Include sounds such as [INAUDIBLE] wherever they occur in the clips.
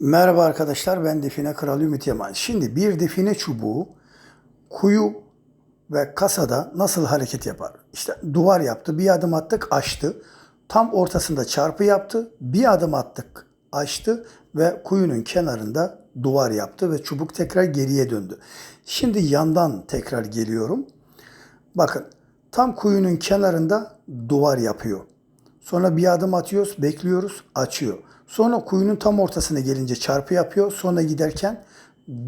Merhaba arkadaşlar ben Define Kral Ümit Yaman. Şimdi bir define çubuğu kuyu ve kasada nasıl hareket yapar? İşte duvar yaptı, bir adım attık, açtı. Tam ortasında çarpı yaptı, bir adım attık, açtı ve kuyunun kenarında duvar yaptı ve çubuk tekrar geriye döndü. Şimdi yandan tekrar geliyorum. Bakın tam kuyunun kenarında duvar yapıyor. Sonra bir adım atıyoruz, bekliyoruz, açıyor. Sonra kuyunun tam ortasına gelince çarpı yapıyor. Sonra giderken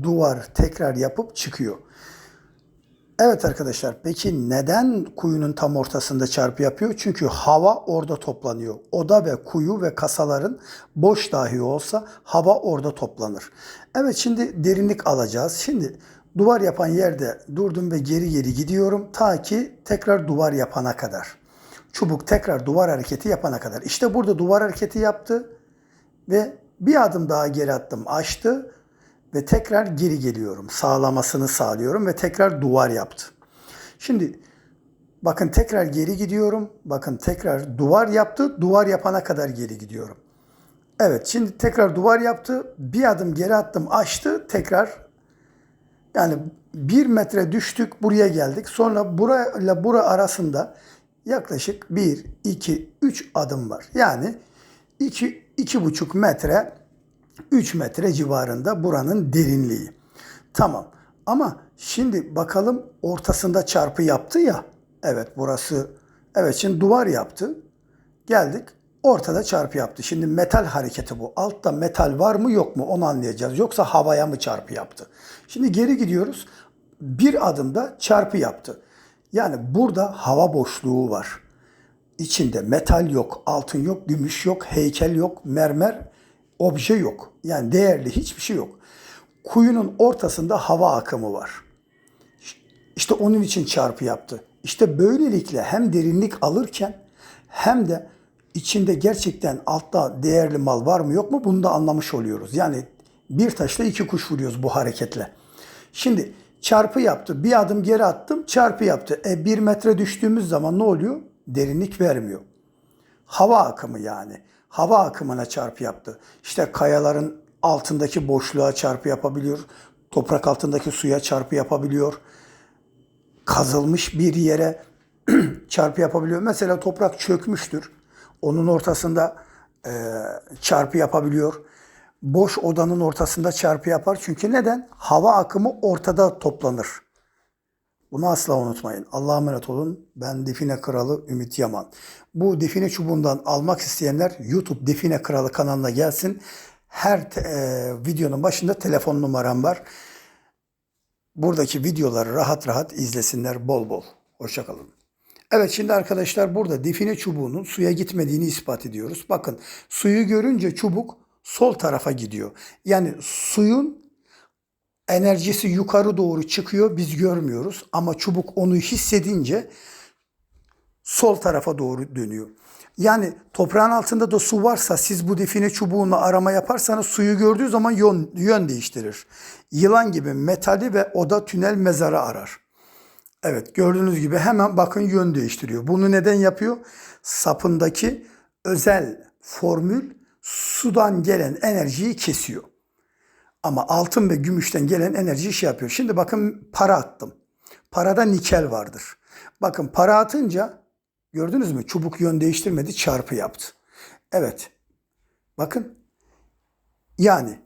duvar tekrar yapıp çıkıyor. Evet arkadaşlar peki neden kuyunun tam ortasında çarpı yapıyor? Çünkü hava orada toplanıyor. Oda ve kuyu ve kasaların boş dahi olsa hava orada toplanır. Evet şimdi derinlik alacağız. Şimdi duvar yapan yerde durdum ve geri geri gidiyorum ta ki tekrar duvar yapana kadar. Çubuk tekrar duvar hareketi yapana kadar. İşte burada duvar hareketi yaptı ve bir adım daha geri attım açtı ve tekrar geri geliyorum. Sağlamasını sağlıyorum ve tekrar duvar yaptı. Şimdi bakın tekrar geri gidiyorum. Bakın tekrar duvar yaptı. Duvar yapana kadar geri gidiyorum. Evet şimdi tekrar duvar yaptı. Bir adım geri attım açtı. Tekrar yani bir metre düştük buraya geldik. Sonra burayla bura arasında yaklaşık 1, 2, 3 adım var. Yani 2, 2,5 metre 3 metre civarında buranın derinliği. Tamam ama şimdi bakalım ortasında çarpı yaptı ya. Evet burası evet şimdi duvar yaptı. Geldik ortada çarpı yaptı. Şimdi metal hareketi bu. Altta metal var mı yok mu onu anlayacağız. Yoksa havaya mı çarpı yaptı? Şimdi geri gidiyoruz. Bir adımda çarpı yaptı. Yani burada hava boşluğu var. İçinde metal yok, altın yok, gümüş yok, heykel yok, mermer, obje yok. Yani değerli hiçbir şey yok. Kuyunun ortasında hava akımı var. İşte onun için çarpı yaptı. İşte böylelikle hem derinlik alırken hem de içinde gerçekten altta değerli mal var mı yok mu bunu da anlamış oluyoruz. Yani bir taşla iki kuş vuruyoruz bu hareketle. Şimdi çarpı yaptı. Bir adım geri attım çarpı yaptı. E bir metre düştüğümüz zaman ne oluyor? Derinlik vermiyor. Hava akımı yani. Hava akımına çarpı yaptı. İşte kayaların altındaki boşluğa çarpı yapabiliyor. Toprak altındaki suya çarpı yapabiliyor. Kazılmış bir yere [CLEARS THROAT] çarpı yapabiliyor. Mesela toprak çökmüştür. Onun ortasında e, çarpı yapabiliyor. Boş odanın ortasında çarpı yapar. Çünkü neden? Hava akımı ortada toplanır. Bunu asla unutmayın. Allah'a emanet olun. Ben Define Kralı Ümit Yaman. Bu define çubuğundan almak isteyenler YouTube Define Kralı kanalına gelsin. Her te- e, videonun başında telefon numaram var. Buradaki videoları rahat rahat izlesinler bol bol. Hoşçakalın. Evet şimdi arkadaşlar burada define çubuğunun suya gitmediğini ispat ediyoruz. Bakın suyu görünce çubuk sol tarafa gidiyor. Yani suyun enerjisi yukarı doğru çıkıyor biz görmüyoruz ama çubuk onu hissedince sol tarafa doğru dönüyor. Yani toprağın altında da su varsa siz bu define çubuğunu arama yaparsanız suyu gördüğü zaman yön, yön değiştirir. Yılan gibi metali ve oda tünel mezarı arar. Evet gördüğünüz gibi hemen bakın yön değiştiriyor. Bunu neden yapıyor? Sapındaki özel formül sudan gelen enerjiyi kesiyor. Ama altın ve gümüşten gelen enerji şey yapıyor. Şimdi bakın para attım. Parada nikel vardır. Bakın para atınca gördünüz mü? Çubuk yön değiştirmedi çarpı yaptı. Evet. Bakın. Yani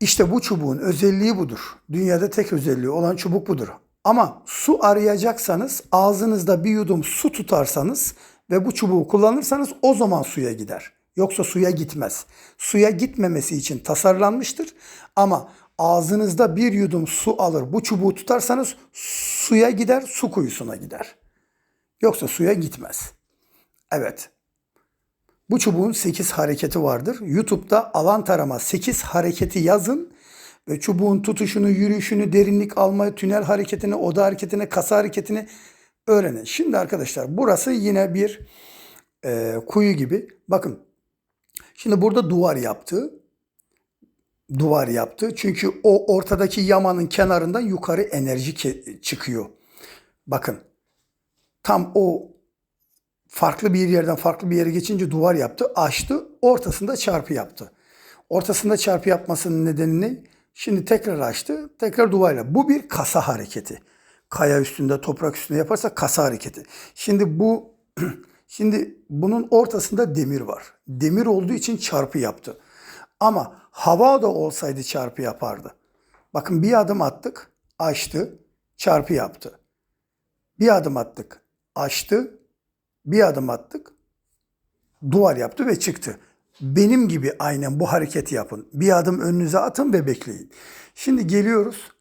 işte bu çubuğun özelliği budur. Dünyada tek özelliği olan çubuk budur. Ama su arayacaksanız ağzınızda bir yudum su tutarsanız ve bu çubuğu kullanırsanız o zaman suya gider. Yoksa suya gitmez. Suya gitmemesi için tasarlanmıştır. Ama ağzınızda bir yudum su alır bu çubuğu tutarsanız suya gider, su kuyusuna gider. Yoksa suya gitmez. Evet. Bu çubuğun 8 hareketi vardır. YouTube'da alan tarama 8 hareketi yazın ve çubuğun tutuşunu, yürüyüşünü, derinlik almayı, tünel hareketini, oda hareketini, kasa hareketini öğrenin. Şimdi arkadaşlar burası yine bir e, kuyu gibi. Bakın şimdi burada duvar yaptı. Duvar yaptı. Çünkü o ortadaki yamanın kenarından yukarı enerji çıkıyor. Bakın tam o farklı bir yerden farklı bir yere geçince duvar yaptı, açtı, ortasında çarpı yaptı. Ortasında çarpı yapmasının nedenini şimdi tekrar açtı. Tekrar duvarla. Bu bir kasa hareketi. Kaya üstünde, toprak üstünde yaparsa kasa hareketi. Şimdi bu [CLEARS THROAT] şimdi bunun ortasında demir var. Demir olduğu için çarpı yaptı. Ama hava da olsaydı çarpı yapardı. Bakın bir adım attık, açtı, çarpı yaptı. Bir adım attık, açtı, bir adım attık, duvar yaptı ve çıktı. Benim gibi aynen bu hareketi yapın. Bir adım önünüze atın ve bekleyin. Şimdi geliyoruz.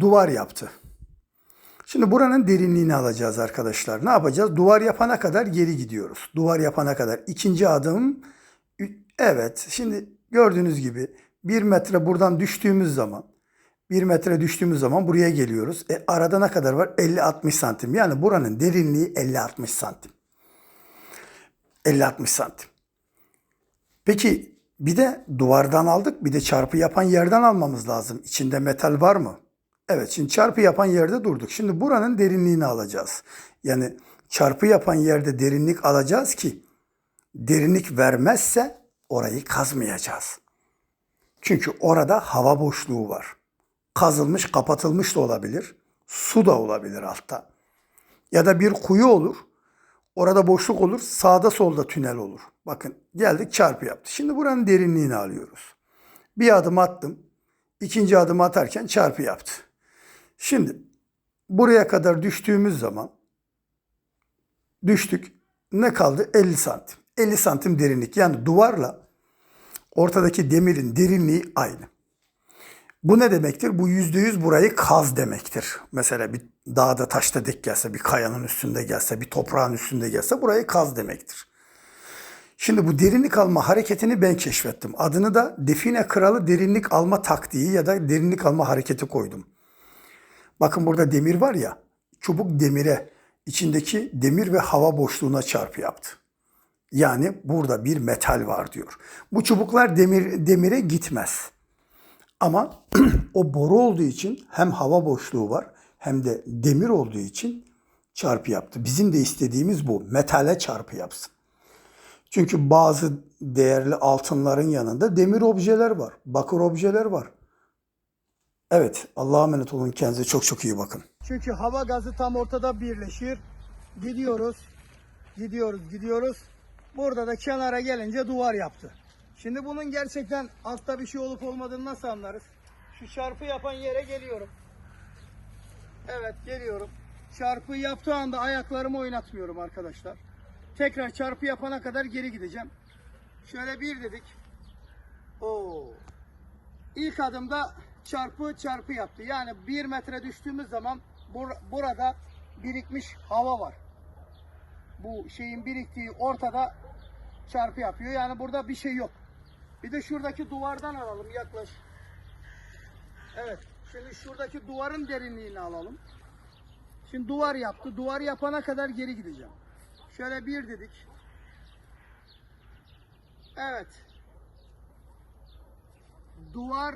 Duvar yaptı. Şimdi buranın derinliğini alacağız arkadaşlar. Ne yapacağız? Duvar yapana kadar geri gidiyoruz. Duvar yapana kadar. ikinci adım. Evet. Şimdi gördüğünüz gibi bir metre buradan düştüğümüz zaman bir metre düştüğümüz zaman buraya geliyoruz. E, arada ne kadar var? 50-60 santim. Yani buranın derinliği 50-60 santim. 50-60 santim. Peki bir de duvardan aldık bir de çarpı yapan yerden almamız lazım. İçinde metal var mı? Evet şimdi çarpı yapan yerde durduk. Şimdi buranın derinliğini alacağız. Yani çarpı yapan yerde derinlik alacağız ki derinlik vermezse orayı kazmayacağız. Çünkü orada hava boşluğu var. Kazılmış, kapatılmış da olabilir. Su da olabilir altta. Ya da bir kuyu olur. Orada boşluk olur. Sağda solda tünel olur. Bakın geldik çarpı yaptı. Şimdi buranın derinliğini alıyoruz. Bir adım attım. İkinci adım atarken çarpı yaptı. Şimdi buraya kadar düştüğümüz zaman düştük. Ne kaldı? 50 santim. 50 santim derinlik. Yani duvarla ortadaki demirin derinliği aynı. Bu ne demektir? Bu yüzde yüz burayı kaz demektir. Mesela bir dağda taşta dik gelse, bir kayanın üstünde gelse, bir toprağın üstünde gelse burayı kaz demektir. Şimdi bu derinlik alma hareketini ben keşfettim. Adını da define kralı derinlik alma taktiği ya da derinlik alma hareketi koydum. Bakın burada demir var ya, çubuk demire, içindeki demir ve hava boşluğuna çarpı yaptı. Yani burada bir metal var diyor. Bu çubuklar demir demire gitmez. Ama [CLEARS THROAT] o boru olduğu için hem hava boşluğu var hem de demir olduğu için çarpı yaptı. Bizim de istediğimiz bu. Metale çarpı yapsın. Çünkü bazı değerli altınların yanında demir objeler var. Bakır objeler var. Evet Allah'a emanet olun. Kendinize çok çok iyi bakın. Çünkü hava gazı tam ortada birleşir. Gidiyoruz, gidiyoruz, gidiyoruz. Burada da kenara gelince duvar yaptı. Şimdi bunun gerçekten altta bir şey olup olmadığını nasıl anlarız? Şu çarpı yapan yere geliyorum. Evet geliyorum. Çarpı yaptığı anda ayaklarımı oynatmıyorum arkadaşlar. Tekrar çarpı yapana kadar geri gideceğim. Şöyle bir dedik. Oo. İlk adımda çarpı çarpı yaptı. Yani bir metre düştüğümüz zaman bur- burada birikmiş hava var. Bu şeyin biriktiği ortada çarpı yapıyor. Yani burada bir şey yok. Bir de şuradaki duvardan alalım yaklaş. Evet. Şimdi şuradaki duvarın derinliğini alalım. Şimdi duvar yaptı. Duvar yapana kadar geri gideceğim. Şöyle bir dedik. Evet. Duvar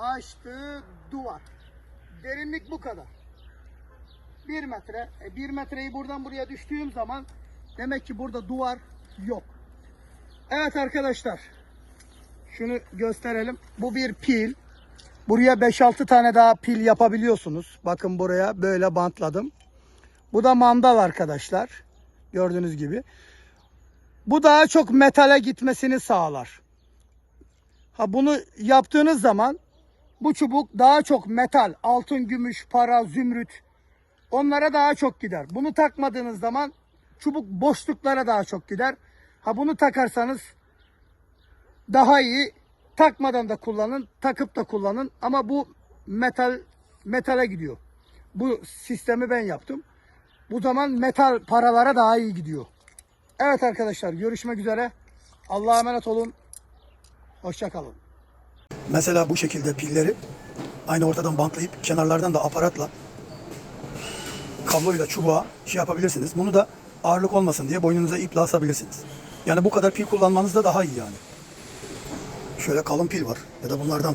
açtı duvar. Derinlik bu kadar. Bir metre. E, bir metreyi buradan buraya düştüğüm zaman demek ki burada duvar yok. Evet arkadaşlar. Şunu gösterelim. Bu bir pil. Buraya 5-6 tane daha pil yapabiliyorsunuz. Bakın buraya böyle bantladım. Bu da mandal arkadaşlar. Gördüğünüz gibi. Bu daha çok metale gitmesini sağlar. Ha bunu yaptığınız zaman bu çubuk daha çok metal, altın, gümüş, para, zümrüt onlara daha çok gider. Bunu takmadığınız zaman çubuk boşluklara daha çok gider. Ha bunu takarsanız daha iyi. Takmadan da kullanın, takıp da kullanın ama bu metal metale gidiyor. Bu sistemi ben yaptım. Bu zaman metal paralara daha iyi gidiyor. Evet arkadaşlar görüşmek üzere. Allah'a emanet olun. Hoşça kalın. Mesela bu şekilde pilleri aynı ortadan bantlayıp kenarlardan da aparatla kabloyla çubuğa şey yapabilirsiniz. Bunu da ağırlık olmasın diye boynunuza iple asabilirsiniz. Yani bu kadar pil kullanmanız da daha iyi yani. Şöyle kalın pil var ya da bunlardan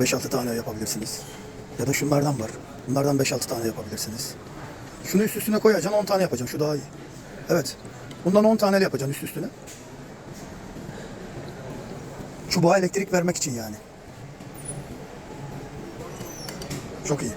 5-6 tane yapabilirsiniz. Ya da şunlardan var. Bunlardan 5-6 tane yapabilirsiniz. Şunu üst üstüne koyacaksın 10 tane yapacağım. Şu daha iyi. Evet. Bundan 10 tane yapacağım üst üstüne. Çubuğa elektrik vermek için yani. Çok iyi.